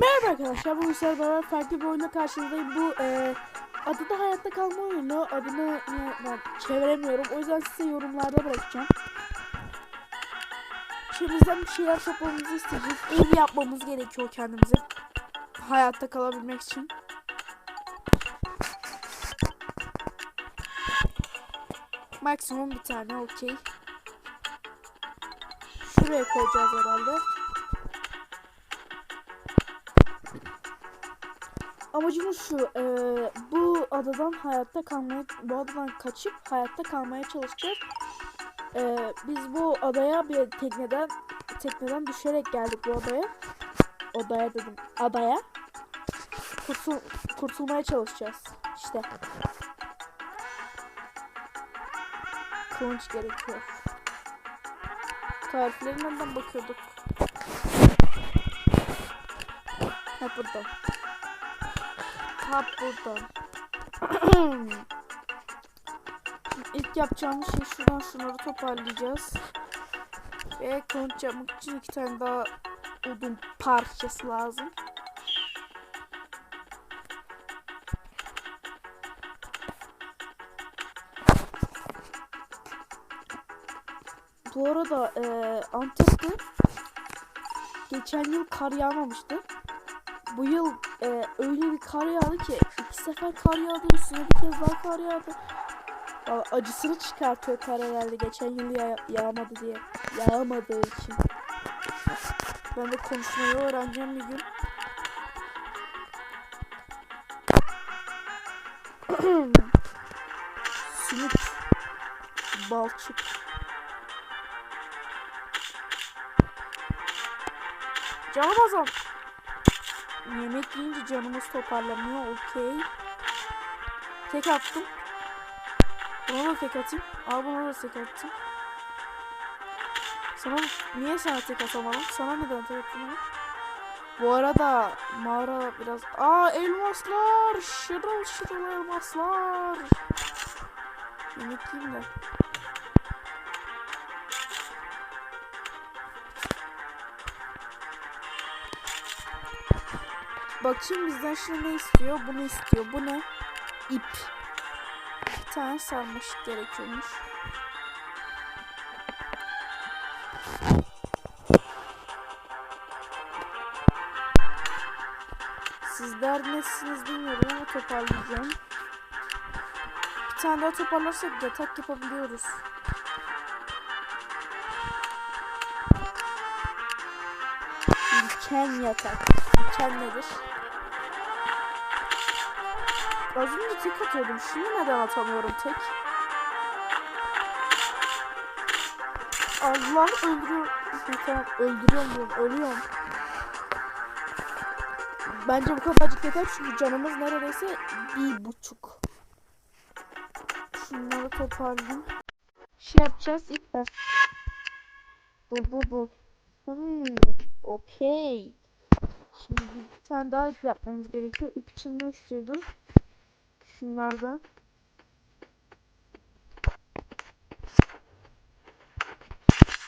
Merhaba arkadaşlar, bugün sizlerle beraber farklı bir oyunla karşınızdayım. Bu e, adı da hayatta kalma oyunu. Adını ne, ben çeviremiyorum. O yüzden size yorumlarda bırakacağım. İçimizden bir şeyler toplamamızı isteyeceğiz. Ev yapmamız gerekiyor kendimize. Hayatta kalabilmek için. Maksimum bir tane okey. Şuraya koyacağız herhalde. Amacımız şu, e, bu adadan hayatta kalmaya, bu adadan kaçıp hayatta kalmaya çalışacağız. E, biz bu adaya bir tekneden, tekneden düşerek geldik bu adaya. Odaya dedim, adaya. Kurtul, kurtulmaya çalışacağız. İşte. Kılıç gerekiyor. Tarifleri nereden bakıyorduk? Ha burada. Ha burada. İlk yapacağımız şey şuradan şunları toparlayacağız. Ve yapmak için iki tane daha odun parçası lazım. Bu arada eee Antep'te geçen yıl kar yağmamıştı. Bu yıl eee, öyle bir kar yağdı ki iki sefer kar yağdı üstüne bir kez daha kar yağdı. Valla acısını çıkartıyor kar herhalde geçen yıl ya- yağmadı diye. Yağmadığı için. Ben de konuşmayı öğreneceğim bir gün. Sümük. Balçık. Canım azam. Yemek yiyince canımız toparlanıyor. Okey. Tek attım. Buna da tek atayım. Al buna da tek attım. Sana niye sana tek atamadım? Sana neden tek attım? Bu arada mağara biraz... Aa elmaslar! Şırıl şırıl elmaslar! Yemek yiyeyim de. Bakayım bizden şimdi ne istiyor? Bunu istiyor. Bu ne? İp. Bir tane sarmaşık gerekiyormuş. Sizler nesiniz bilmiyorum ama toparlayacağım. Bir tane daha toparlarsak yatak yapabiliyoruz. Diken yatak. Diken nedir? Az önce tek atıyordum. Şimdi neden atamıyorum tek? Allah öldürüyor. Tamam öldürüyorum diyorum. Ölüyorum. Bence bu kadarcık yeter çünkü canımız neredeyse bir buçuk. Şunları toparlayayım. Şey yapacağız ilk ben. Bu bu bu. Hmm, okey. Şimdi bir tane daha yapmamız gerekiyor. İp için istiyordum? Şunlardan.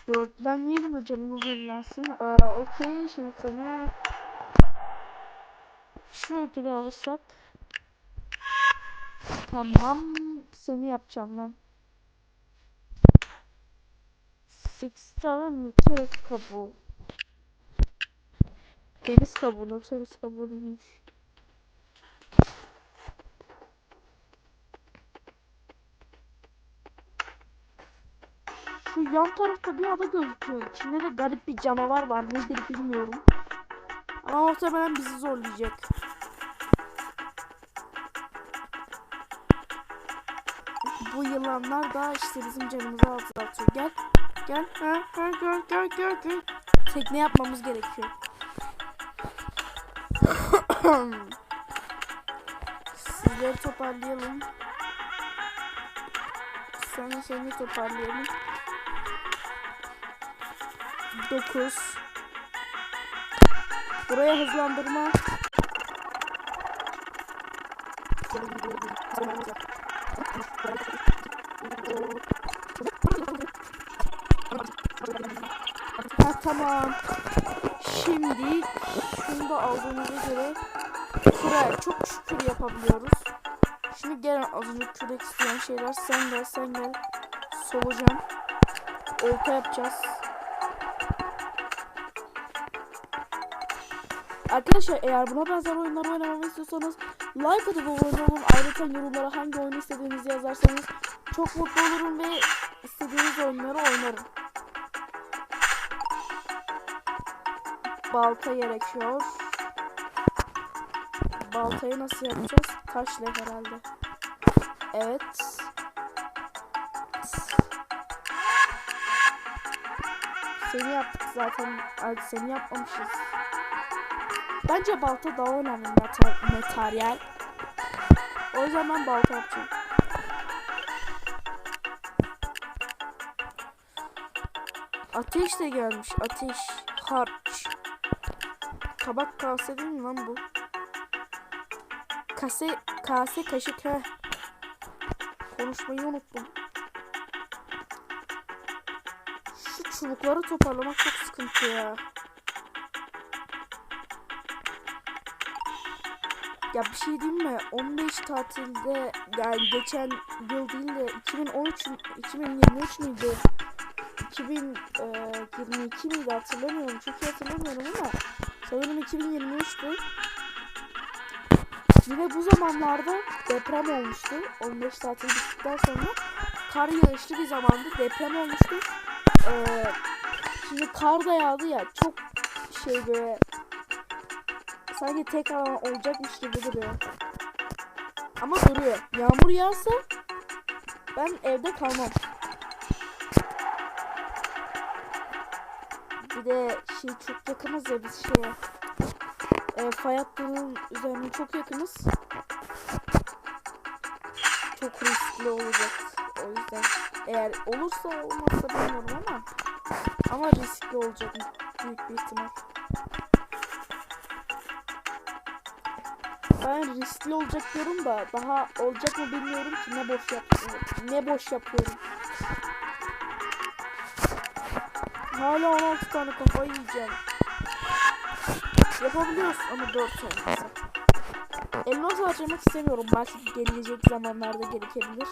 Dörtten yedi mi canımı belirlensin? Aa okey şimdi sana şu de alırsak Tamam seni yapacağım lan. Six tane teres kabuğu. Deniz kabuğu, teres kabuğu değilmiş. Şu yan tarafta bir ada gözüküyor. İçinde de garip bir canavar var. Nedir bilmiyorum. Ama muhtemelen bizi zorlayacak. Bu yılanlar da işte bizim canımızı azaltıyor. Gel. Gel. Ha, ha, gel, gel, gel. Tekne yapmamız gerekiyor. Sizleri toparlayalım. Sonra seni toparlayalım. 9 Buraya hızlandırma. Ha tamam. Şimdi şunu da aldığımıza göre küre çok şükür yapabiliyoruz. Şimdi gel az önce kürek isteyen şeyler sen gel sen gel. Solucan. Olta yapacağız. Arkadaşlar eğer buna benzer oyunlar oynamamı istiyorsanız like atıp abone olun. Ayrıca yorumlara hangi oyunu istediğinizi yazarsanız çok mutlu olurum ve istediğiniz oyunları oynarım. Balta gerekiyor. Baltayı nasıl yapacağız? Taşla herhalde. Evet. Seni yaptık zaten. Seni yapmamışız. Bence balta daha önemli materyal. O yüzden ben balta yapacağım. Ateş de gelmiş. Ateş. Harç. Kabak kase değil mi lan bu? Kase, kase kaşık he. Konuşmayı unuttum. Şu çubukları toparlamak çok sıkıntı ya. Ya bir şey diyeyim mi? 15 tatilde yani geçen yıl değil de 2013 2023 müydü? 2022 miydi hatırlamıyorum. Çok iyi hatırlamıyorum ama sanırım 2023'tü. Yine bu zamanlarda deprem olmuştu. 15 tatil bittikten sonra kar yağışlı bir zamandı. Deprem olmuştu. Ee, şimdi kar da yağdı ya çok şey böyle sanki tekrar olacakmış gibi duruyor. Ama duruyor. Yağmur yağsa ben evde kalmam. Bir de şey çok yakınız ya biz şeye. E, fay hattının üzerine çok yakınız. Çok riskli olacak. O yüzden eğer olursa olmazsa bilmiyorum ama ama riskli olacak büyük bir ihtimal. Ben riskli olacak diyorum da daha olacak mı bilmiyorum ki ne boş yapıyorum. Ne boş yapıyorum. Hala 16 tane kafayı yiyeceğim. Yapabiliyoruz ama 4 olmasa. Elmas harcamak istemiyorum. Belki gelecek zamanlarda gerekebilir.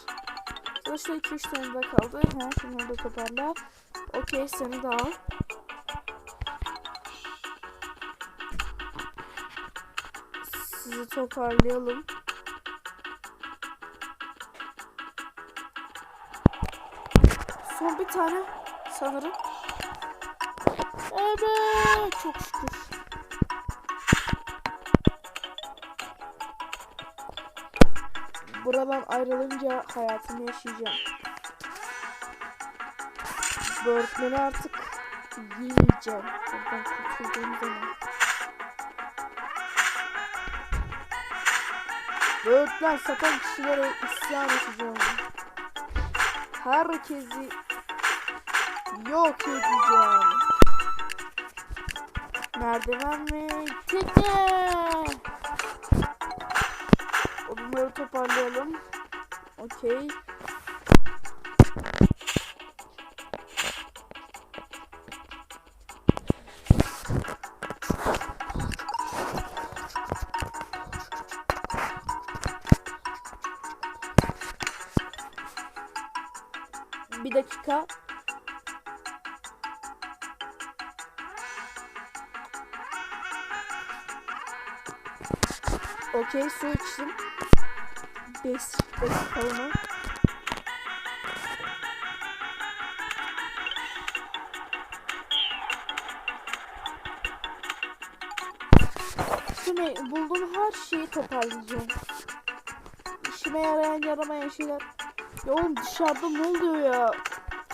Sonuçta 2-3 tane daha kaldı. Ha, şunları da toparla. Okey seni de al. Sizi toparlayalım. Son bir tane sanırım. Evet çok şükür. Buradan ayrılınca hayatımı yaşayacağım. Bu artık yiyeceğim. Buradan kurtulduğum zaman. Böğürtlen satan kişilere isyan edeceğim. Herkesi yok edeceğim. Merdiven mi? Tekne! Odunları toparlayalım. Okey. Dakika. Okey su içtim. 5 dakikalığına. Şimdi bulduğum her şeyi toparlayacağım. İşime yarayan yaramayan şeyler. Ya oğlum dışarıda ne oluyor ya?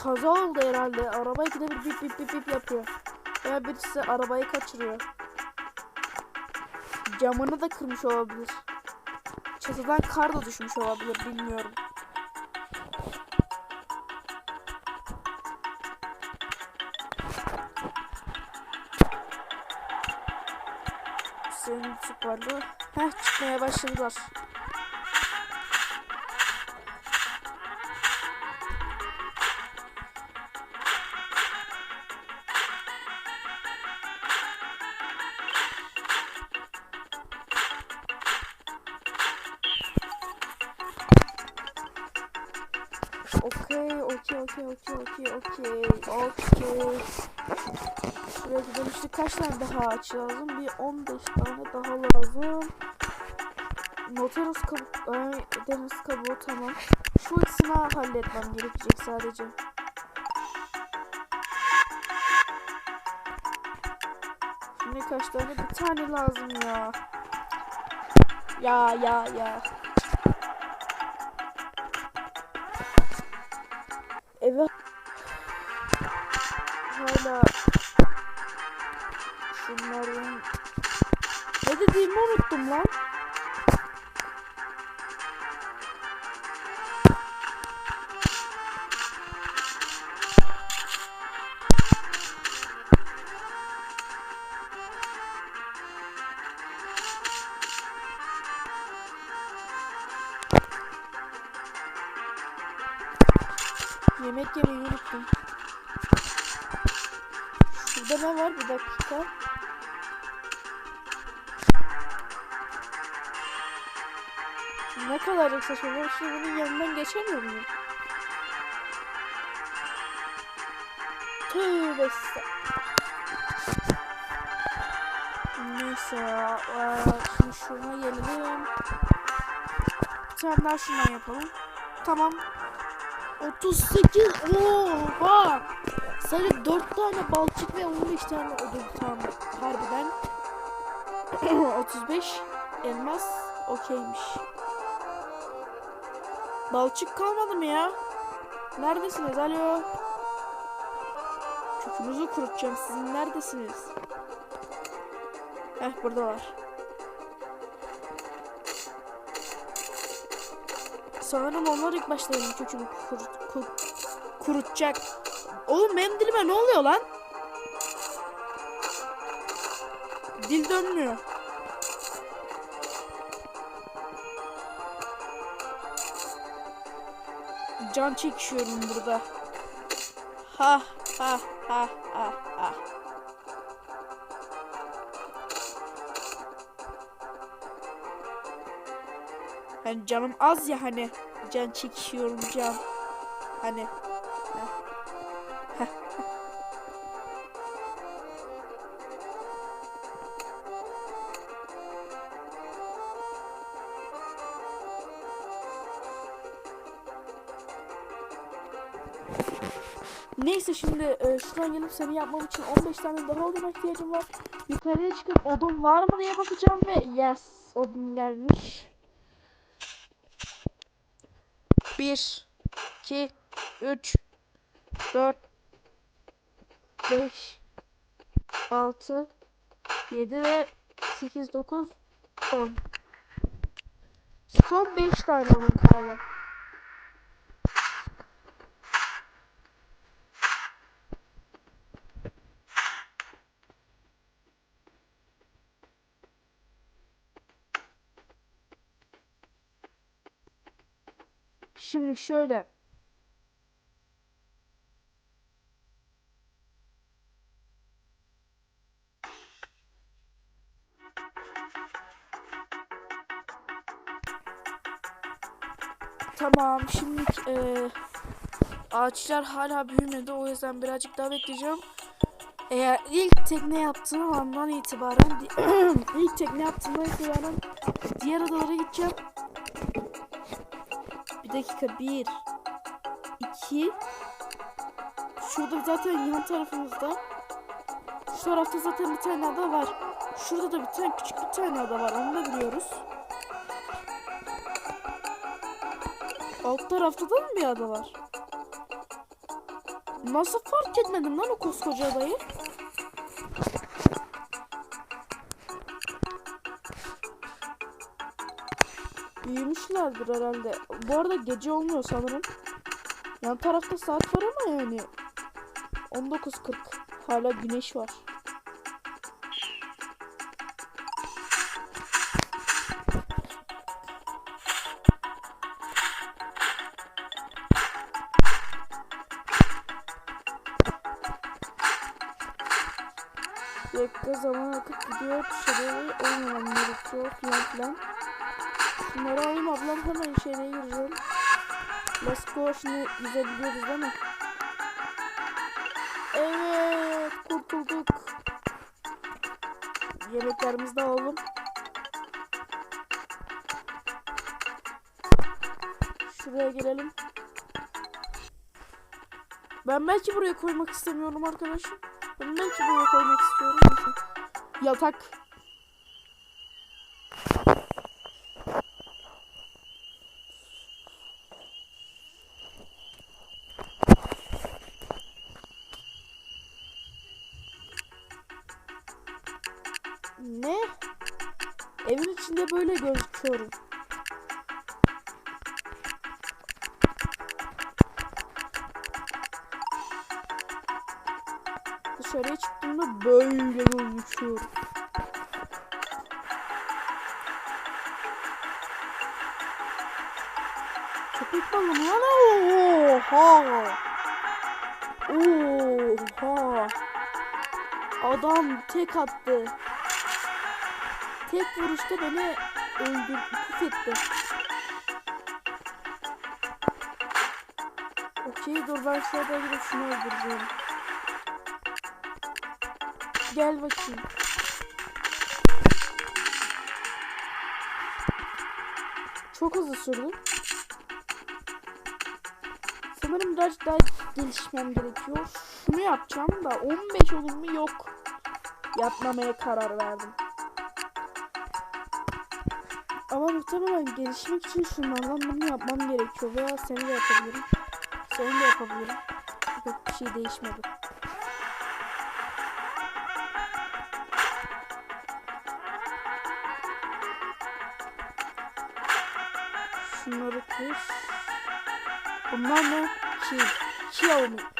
Kaza oldu herhalde. Araba ikide bip bip bip bip yapıyor. Veya birisi arabayı kaçırıyor. Camını da kırmış olabilir. Çatıdan kar da düşmüş olabilir bilmiyorum. Senin toparlı. Heh çıkmaya başladılar. Okey, okey, okey, okey, okey, okey, okey. Şuraya gidelim. İşte kaç tane daha ağaç lazım? Bir 15 tane daha lazım. Noteros kabuğu, ay, deniz kabuğu tamam. Şu ikisini halletmem gerekecek sadece. Şimdi kaç tane? Bir tane lazım ya. Ya ya ya. Hala şunların ne dediğimi unuttum lan. Ne kadar saçma. Şimdi bunun yanından geçemiyor muyum? Tövbe estağfurullah. Neyse. Aa, Şimdi şuna gelelim. Bir tane daha şundan yapalım. Tamam. 38. Oha! Sadece 4 tane balçık ve 15 tane odun tam harbiden. 35 elmas okeymiş. Balçık kalmadı mı ya? Neredesiniz? Alo. Kökünüzü kurutacağım. Sizin neredesiniz? Heh buradalar. Sanırım onlar ilk başta benim kökümü kurut, kur- kurutacak. Oğlum benim dilime ne oluyor lan? Dil dönmüyor. Can çekişiyorum burada. Ha ha ha ha ha. Hani canım az ya hani can çekişiyorum can. Hani Neyse şimdi e, şuradan gelip seni yapmam için 15 tane daha oduna ihtiyacım var. Yukarıya çıkıp odun var mı diye bakacağım ve yes odun gelmiş. 1 2 3 4 5 6 7 ve 8 9 10 Son 5 tane odun kaldı. Şimdi şöyle. Tamam şimdi eee ağaçlar hala büyümedi o yüzden birazcık daha bekleyeceğim. Eğer ilk tekne yaptığım andan itibaren ilk tekne yaptığımdan itibaren diğer adalara gideceğim. Bir dakika bir iki. Şurada zaten yan tarafımızda. Şu tarafta zaten bir tane ada var. Şurada da bir tane küçük bir tane ada var. Onu da biliyoruz. Alt tarafta da mı bir ada var? Nasıl fark etmedim lan o koskoca adayı? Büyümüşlerdir herhalde. Bu arada gece olmuyor sanırım. Yan tarafta saat var ama yani 19.40 hala güneş var. Dakika zaman akıp gidiyor. Dışarıya olmamam gerekiyor falan filan. Alayım ablam hemen içeriye gireceğim. Let's go şimdi yüzebiliyoruz değil mi? Evet kurtulduk. Yemeklerimizi de alalım. Şuraya gelelim. Ben belki buraya koymak istemiyorum arkadaşım. Ben belki buraya koymak istiyorum. Yatak. Böyle gözüküyorum. Dışarıya çıktığımda böyle gözüküyorum. Köpek balığı lan? Oha! Oha! Adam tek attı. Tek vuruşta beni öldür, etti. Okey dur ben şurada gidip şunu öldüreceğim. Gel bakayım. Çok hızlı sürdü. Sanırım birazcık daha gelişmem gerekiyor. Şunu yapacağım da 15 olur mu yok. Yapmamaya karar verdim. Ama muhtemelen gelişmek için şunlardan bunu yapmam gerekiyor. Veya seni de yapabilirim. Seni de yapabilirim. Pek bir şey değişmedi. Şunları kır. Bunlar ne? Ki. Xiaomi. Üç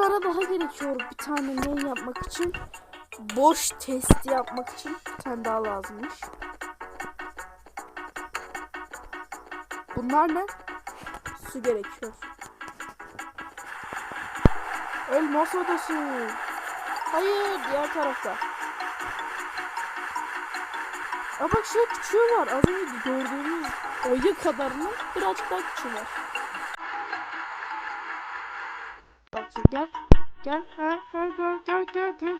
tane daha gerekiyor bir tane ne yapmak için. Boş testi yapmak için bir tane daha lazımmış. Bunlar ne? Su gerekiyor. Elmas odası. Hayır diğer tarafta. Aa bak şey küçüğü var. Az önce gördüğümüz ayı kadarının birazcık daha küçüğü var. Gel. Gel, gel, gel, gel.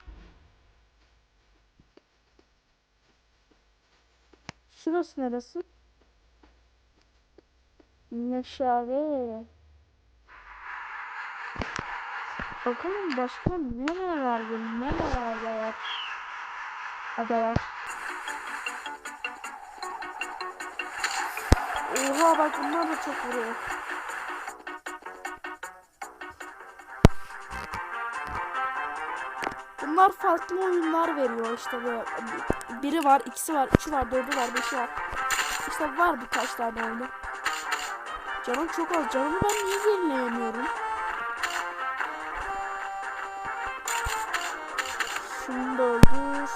Şurası neresi? Meşale. Bakalım başka neler var neler var. Adalar. Oha bak bunlar da çok vuruyor. Bunlar farklı oyunlar veriyor işte böyle. Biri var, ikisi var, üçü var, dördü var, beşi var. İşte var birkaç tane oyunu. Canım çok az. Canımı ben niye yenileyemiyorum? Şunu da öldür.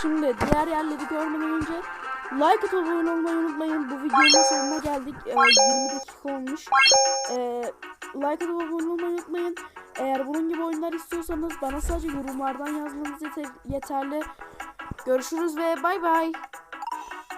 Şimdi diğer yerleri görmeden önce like atıp abone olmayı unutmayın. Bu videonun sonuna geldik. Ee, 20 dakika olmuş. Ee, like atıp abone olmayı unutmayın. Eğer bunun gibi oyunlar istiyorsanız bana sadece yorumlardan yazmanız yeter- yeterli. Görüşürüz ve bay bay.